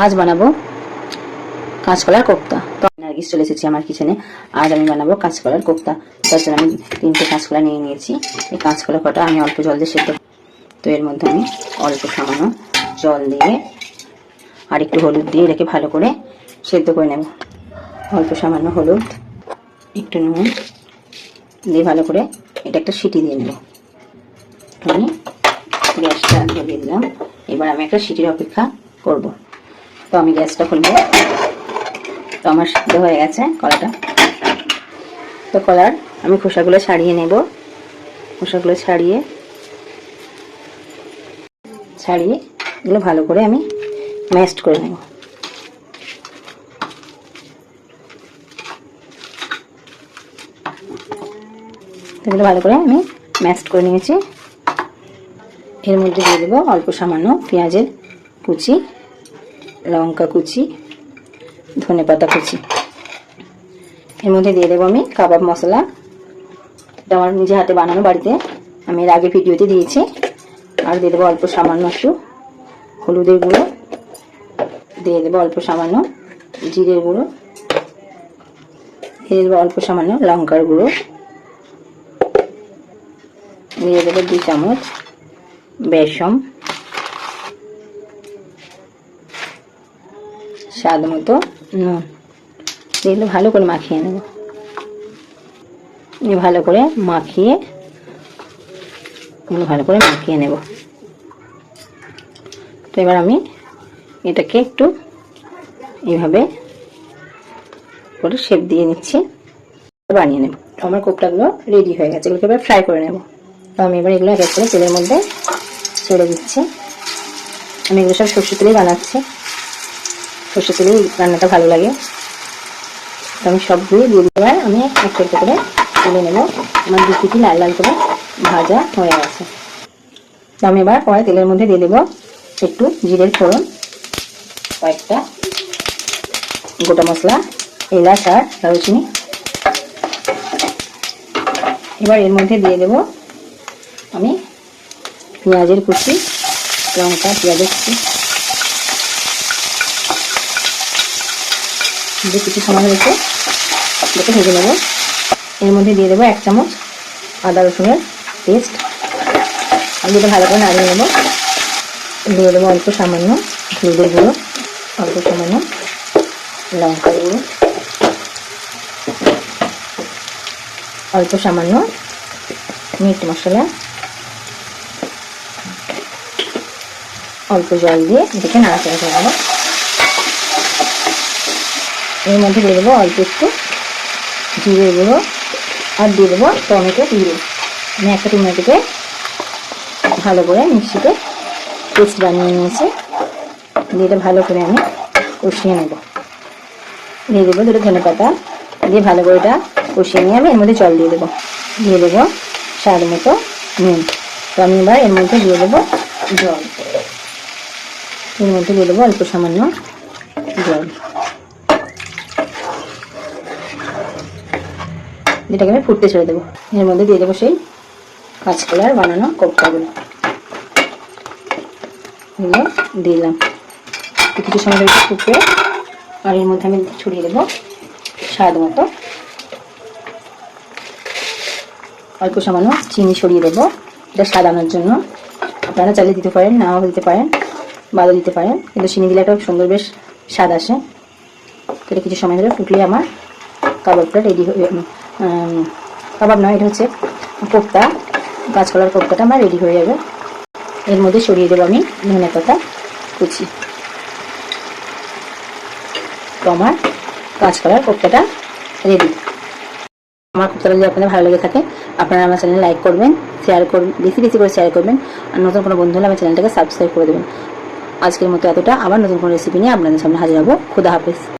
আজ বানাবো কাঁচকলার কোপ্তা। তো নার্গিস চলে এসেছি আমার কিচেনে আজ আমি বানাবো কাঁচকলার কোপ্তা। তার জন্য আমি তিনটে কাঁচকলা নিয়ে নিয়েছি। এই কাঁচকলা কটা আমি অল্প জল দিয়ে সেদ্ধ তো এর মধ্যে আমি অল্প সামান্য জল দিয়ে আর একটু হলুদ দিয়ে রেখে ভালো করে সেদ্ধ করে নেব। অল্প সামান্য হলুদ, একটু নুন দিয়ে ভালো করে এটা একটা সিটি দিয়ে নেব। আমি গ্যাসটা ধরিয়ে দিলাম। এবার আমি একটা সিটির অপেক্ষা করব। তো আমি গ্যাসটা খুলবো। তো আমার সিদ্ধ হয়ে গেছে কলাটা। তো কলার আমি খোসাগুলো ছাড়িয়ে নেব। খোসাগুলো ছাড়িয়ে ছাড়িয়ে এগুলো ভালো করে আমি ম্যাস্ট করে নেব। এগুলো ভালো করে আমি ম্যাস্ট করে নিয়েছি। এর মধ্যে দিয়ে দেবো অল্প সামান্য পেঁয়াজের কুচি। লঙ্কা কুচি, ধনে পাতা কুচি। এর মধ্যে দিয়ে দেবো আমি কাবাব মশলা। এটা আমার নিজে হাতে বানানো বাড়িতে। আমি এর আগে ভিডিওতে দিয়েছি। আর দিয়ে দেবো অল্প সামান্য একটু হলুদের গুঁড়ো। দিয়ে দেবো অল্প সামান্য জিরের গুঁড়ো। দিয়ে দেবো অল্প সামান্য লঙ্কার গুঁড়ো। দিয়ে দেবো দু চামচ বেসম স্বাদ মতো নুন। এগুলো ভালো করে মাখিয়ে নেব। ভালো করে মাখিয়ে ভালো করে মাখিয়ে নেব। তো এবার আমি এটাকে একটু এইভাবে করে শেপ দিয়ে নিচ্ছি। বানিয়ে নেব। আমার কোপটাগুলো রেডি হয়ে গেছে। এগুলোকে এবার ফ্রাই করে নেব। তো আমি এবার এগুলো এক এক করে তেলের মধ্যে ছেড়ে দিচ্ছি। আমি এগুলো সব সর্ষে তেলেই বানাচ্ছি। সর্ষে তেলেই রান্নাটা ভালো লাগে। তো আমি সবগুলো দিয়ে দেওয়ার আমি একটা একটা করে তুলে নেব। আমার দু পিঠি লাল লাল করে ভাজা হয়ে গেছে। তো আমি এবার পরে তেলের মধ্যে দিয়ে দেবো একটু জিরের ফোড়ন, কয়েকটা গোটা মশলা, এলাচ আর দারুচিনি। এবার এর মধ্যে দিয়ে দেবো আমি পেঁয়াজের কুচি, লঙ্কা, পেঁয়াজের কুচি। দিয়ে কিছু সময় রেখে এটাকে ভেজে নেব। এর মধ্যে দিয়ে দেবো এক চামচ আদা রসুনের পেস্ট আমি এটা ভালো করে নাড়িয়ে নেব। দিয়ে দেবো অল্প সামান্য হলুদের গুঁড়ো, অল্প সামান্য লঙ্কার গুঁড়ো। অল্প সামান্য মিট মশলা। অল্প জল দিয়ে এটাকে নাড়াচাড়া করে নেব। এর মধ্যে দিয়ে দেবো অল্প একটু জিরে গুঁড়ো আর দিয়ে দেবো টমেটো পিউরি আমি একটা টমেটোকে ভালো করে মিক্সিতে পেস্ট বানিয়ে নিয়েছি। দিয়ে এটা ভালো করে আমি কষিয়ে নেব। দিয়ে দেবো দুটো ধনে পাতা। দিয়ে ভালো করে এটা কষিয়ে নিয়ে আমি এর মধ্যে জল দিয়ে দেবো। দিয়ে দেবো স্বাদ মতো নুন। তো আমি এবার এর মধ্যে দিয়ে দেবো জল। এর মধ্যে দিয়ে দেবো অল্প সামান্য জল। যেটাকে আমি ফুটতে ছেড়ে দেবো। এর মধ্যে দিয়ে দেবো সেই কাঁচকলার বানানো কোপ্তাগুলো। এগুলো দিলাম। কিছু সময় ধরে ফুটবে। আর এর মধ্যে আমি ছড়িয়ে দেবো স্বাদ মতো। অল্প সামান্য চিনি ছড়িয়ে দেবো। এটা সাজানোর জন্য। আপনারা চালিয়ে দিতে পারেন, নাও দিতে পারেন, বাদও দিতে পারেন। কিন্তু চিনি দিলে একটা সুন্দর বেশ স্বাদ আসে। এটা কিছু সময় ধরে ফুটলে আমার কাবাবটা রেডি হয়ে কাবাব নয়, এটা হচ্ছে কোপ্তা গাছকলার কোপ্তাটা আমার রেডি হয়ে যাবে। এর মধ্যে সরিয়ে দেবো আমি ধনে পাতা, কুচি। তো আমার গাছকলার কোপ্তাটা রেডি আমার কোপ্তাটা যদি আপনাদের ভালো লেগে থাকে, আপনারা আমার চ্যানেল লাইক করবেন শেয়ার করবেন, বেশি বেশি করে শেয়ার করবেন, আর নতুন কোনো বন্ধু হলে আমার চ্যানেলটাকে সাবস্ক্রাইব করে দেবেন। আজকের মতো এতটা। আবার নতুন কোনো রেসিপি নিয়ে আপনাদের সামনে হাজির হব। খুদা হাফেজ।